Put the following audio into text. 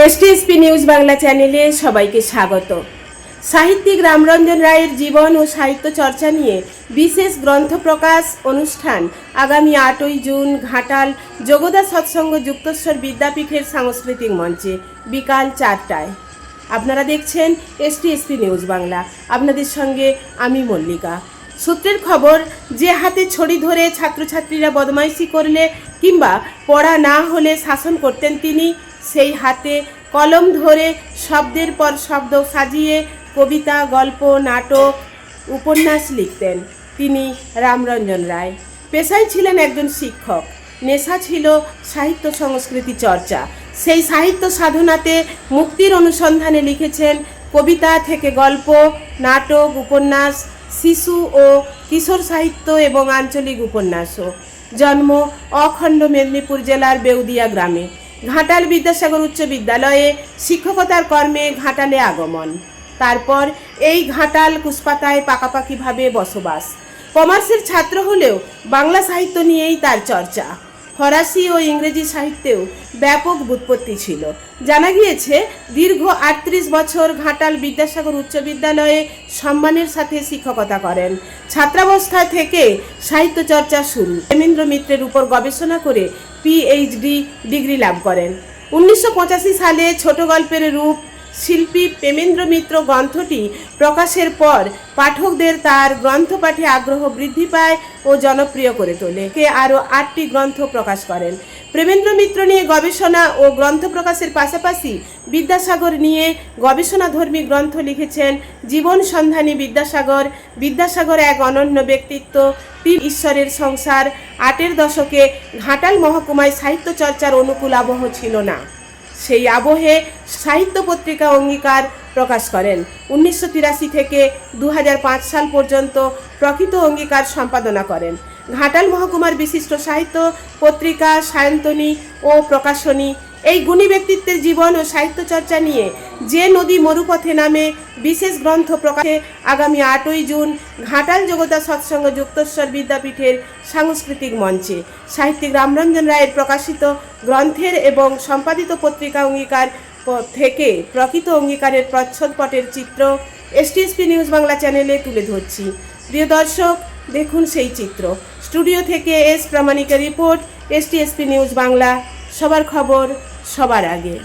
STSP news Bangla চ্যানেলে সবাইকে স্বাগত। সাহিত্যিক রামরঞ্জন রায়ের জীবন ও সাহিত্য চর্চা নিয়ে বিশেষ গ্রন্থ প্রকাশ অনুষ্ঠান আগামী আটই জুন ঘাটাল যোগদা সৎসঙ্গ যুক্তেশ্বর বিদ্যাপীঠের সাংস্কৃতিক মঞ্চে, বিকাল চারটায়। আপনারা দেখছেন এসটিএসপি নিউজ বাংলা আপনাদের সঙ্গে আমি মল্লিকা। সূত্রের খবর, যে হাতে ছড়ি ধরে ছাত্রছাত্রীরা বদমাইশি করলে কিংবা পড়া না হলে শাসন করতেন তিনি সেই হাতে কলম ধরে শব্দের পর শব্দ সাজিয়ে কবিতা, গল্প, নাটক, উপন্যাস লিখতেন তিনি রামরঞ্জন রায়। পেশায় ছিলেন একজন শিক্ষক। নেশা ছিল সাহিত্য সংস্কৃতি চর্চা। সেই সাহিত্য সাধনাতে মুক্তির অনুসন্ধানে লিখেছেন কবিতা থেকে গল্প, নাটক, উপন্যাস, শিশু ও কিশোর সাহিত্য এবং আঞ্চলিক উপন্যাসও। জন্ম অখণ্ড মেদিনীপুর জেলার বেউদিয়া গ্রামে। ঘাটাল বিদ্যাসাগর উচ্চ বিদ্যালয়ে শিক্ষকতার কর্মে ঘাটালে আগমন। তারপর এই ঘাটাল কুসপাতায় পাকাপাকিভাবে বসবাস। কমার্সের ছাত্র হলেও বাংলা সাহিত্য নিয়েই তার চর্চা। ফরাসি ও ইংরেজি সাহিত্যেও ব্যাপক বুৎপত্তি ছিল। জানা গিয়েছে, দীর্ঘ আটত্রিশ বছর ঘাটাল বিদ্যাসাগর উচ্চ বিদ্যালয়ে সম্মানের সাথে শিক্ষকতা করেন। ছাত্রাবস্থা থেকে সাহিত্য চর্চা শুরু। হেমেন্দ্র মিত্রের উপর গবেষণা করে পিএইচডি ডিগ্রি লাভ করেন। উনিশশো পঁচাশি সালে ছোট গল্পের রূপ শিল্পী প্রেমেন্দ্র মিত্র গ্রন্থটি প্রকাশের পর পাঠকদের তার গ্রন্থ পাঠে আগ্রহ বৃদ্ধি পায় ও জনপ্রিয় করে তোলে। কে আরও আটটি গ্রন্থ প্রকাশ করেন। প্রেমেন্দ্র মিত্র নিয়ে গবেষণা ও গ্রন্থ প্রকাশের পাশাপাশি বিদ্যাসাগর নিয়ে গবেষণাধর্মী গ্রন্থ লিখেছেন জীবন সন্ধানী বিদ্যাসাগর। বিদ্যাসাগর এক অনন্য ব্যক্তিত্ব। তিন ঈশ্বরের সংসার। আটের দশকে ঘাটাল মহকুমায় সাহিত্য চর্চার অনুকূল আবহ ছিল না। সেই আবহে সাহিত্য পত্রিকা অঙ্গীকার প্রকাশ করেন। উনিশশো তিরাশি থেকে দু হাজার পাঁচ সাল পর্যন্ত প্রকৃত অঙ্গীকার সম্পাদনা করেন। ঘাটাল মহকুমার বিশিষ্ট সাহিত্য পত্রিকা সায়ন্তনী ও প্রকাশনী এই গুণী ব্যক্তিত্বের জীবন ও সাহিত্য চর্চা নিয়ে যে নদী মরুপথে নামে বিশেষ গ্রন্থ প্রকাশে আগামী আটই জুন ঘাটাল জগতা সৎসঙ্গ যুক্তেশ্বর বিদ্যাপীঠের সাংস্কৃতিক মঞ্চে সাহিত্যিক রামরঞ্জন রায়ের প্রকাশিত গ্রন্থের এবং সম্পাদিত পত্রিকা অঙ্গীকার থেকে প্রকৃত অঙ্গীকারের প্রচ্ছদপটের চিত্র এসটিএসপি নিউজ বাংলা চ্যানেলে তুলে ধরছি। প্রিয় দর্শক, দেখুন সেই চিত্র। স্টুডিও থেকে এস প্রামাণিকের রিপোর্ট এসটিএসপি নিউজ বাংলা। সবার খবর সবার আগে।